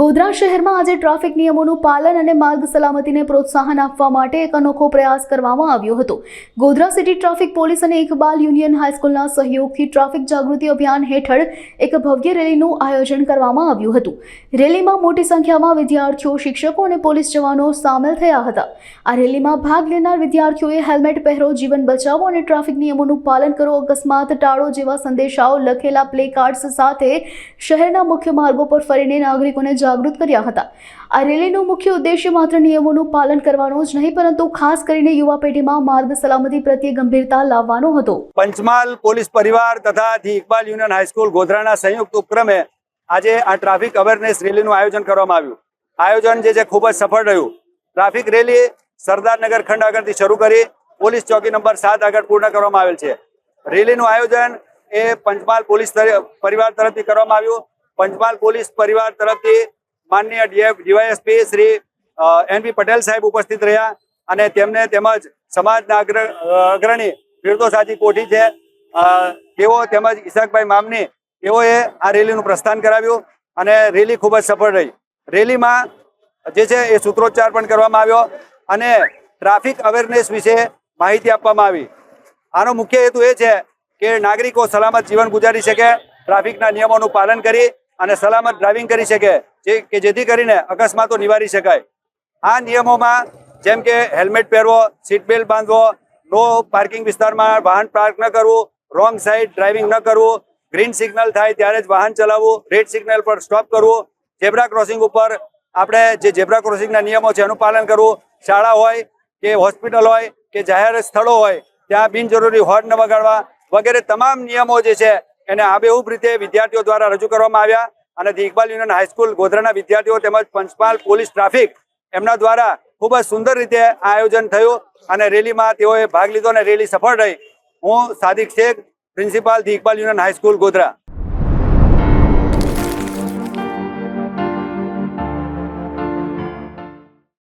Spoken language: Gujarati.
ગોધરા શહેરમાં આજે ટ્રાફિક નિયમોનું પાલન અને માર્ગ સલામતીને પ્રોત્સાહન આપવા માટે એક અનોખો પ્રયાસ કરવામાં આવ્યો હતો. ગોધરા સિટી ટ્રાફિક પોલીસ અને ઇકબાલ યુનિયન હાઈસ્કૂલના સહયોગથી ટ્રાફિક જાગૃતિ અભિયાન હેઠળ એક ભવ્ય રેલીનું આયોજન કરવામાં આવ્યું હતું. રેલીમાં મોટી સંખ્યામાં વિદ્યાર્થીઓ, શિક્ષકો અને પોલીસ જવાનો સામેલ થયા હતા. આ રેલીમાં ભાગ લેનાર વિદ્યાર્થીઓએ હેલ્મેટ પહેરો, જીવન બચાવો અને ટ્રાફિક નિયમોનું પાલન કરો અકસ્માત ટાળો જેવા સંદેશાઓ લખેલા પ્લે કાર્ડ્સ સાથે શહેરના મુખ્ય માર્ગો પર ફરીને નાગરિકોને જાગૃત કર્યા હતા. આ રેલીનો મુખ્ય ઉદ્દેશ્ય માત્ર નિયમોનું પાલન કરવાનો જ નહીં, પરંતુ ખાસ કરીને યુવા પેઢીમાં માર્ગ સલામતી પ્રત્યે ગંભીરતા લાવવાનો હતો. પંચમહાલ પોલીસ પરિવાર તથા the Iqbal union high school ગોધરાના સંયુક્ત ઉપક્રમે આજે આ ટ્રાફિક અવેરનેસ રેલીનું આયોજન કરવામાં આવ્યું. આયોજન જે છે ખૂબ જ સફળ રહ્યું. ટ્રાફિક રેલી સરદારનગર ખંડ આગળથી શરૂ કરી પોલીસ ચોકી નંબર સાત આગળ પૂર્ણ કરવામાં આવેલ છે. રેલીનું આયોજન એ પંચમહાલ પોલીસ પરિવાર તરફથી કરવામાં આવ્યું. પંચમહાલ પોલીસ પરિવાર તરફથી માનનીય ડીવાયએસપી શ્રી એનપી પટેલ સાહેબ ઉપસ્થિત રહ્યા અને તેમને તેમજ સમાજના અગ્ર અગ્રણી ફિરદોસાજી કોઠી છે. તેઓ તેમજ ઈશાકભાઈ મામની, તેઓએ આ રેલીનું પ્રસ્થાન કરાવ્યું અને રેલી ખૂબ જ સફળ રહી. રેલીમાં જે છે એ સૂત્રોચ્ચાર પણ કરવામાં આવ્યો અને ટ્રાફિક અવેરનેસ વિશે માહિતી આપવામાં આવી. આનો મુખ્ય હેતુ એ છે કે નાગરિકો સલામત જીવન ગુજારી શકે, ટ્રાફિકના નિયમોનું પાલન કરી અને સલામત ડ્રાઇવિંગ કરી શકે, જે કે જેથી કરીને અકસ્માતો નિવારી શકાય. આ નિયમોમાં જેમ કે હેલ્મેટ પહેરવો સીટ બેલ્ટ બાંધવો નો પાર્કિંગ વિસ્તારમાં વાહન પાર્ક ન કરવું રોંગ સાઈડ ડ્રાઇવિંગ ન કરવું ગ્રીન સિગ્નલ થાય ત્યારે જ વાહન ચલાવવું રેડ સિગ્નલ પર સ્ટોપ કરવું ઝેબ્રા ક્રોસિંગ ઉપર આપણે જે ઝેબ્રા ક્રોસિંગના નિયમો છે એનું પાલન કરવું. શાળા હોય કે હોસ્પિટલ હોય કે જાહેર સ્થળો હોય, ત્યાં બિનજરૂરી હોર્ન ન વગાડવા વગેરે તમામ નિયમો જે છે એને આબેહૂબ રીતે વિદ્યાર્થીઓ દ્વારા રજૂ કરવામાં આવ્યા અને the Iqbal union high school ગોધરાના વિદ્યાર્થીઓ તેમજ પંચમહાલ પોલીસ ટ્રાફિક એમના દ્વારા ખૂબ જ સુંદર રીતે આ આયોજન થયું અને રેલીમાં તેઓએ ભાગ લીધો અને રેલી સફળ રહી. હું Sadiq Shaikh, principal the Iqbal union high school Godhra.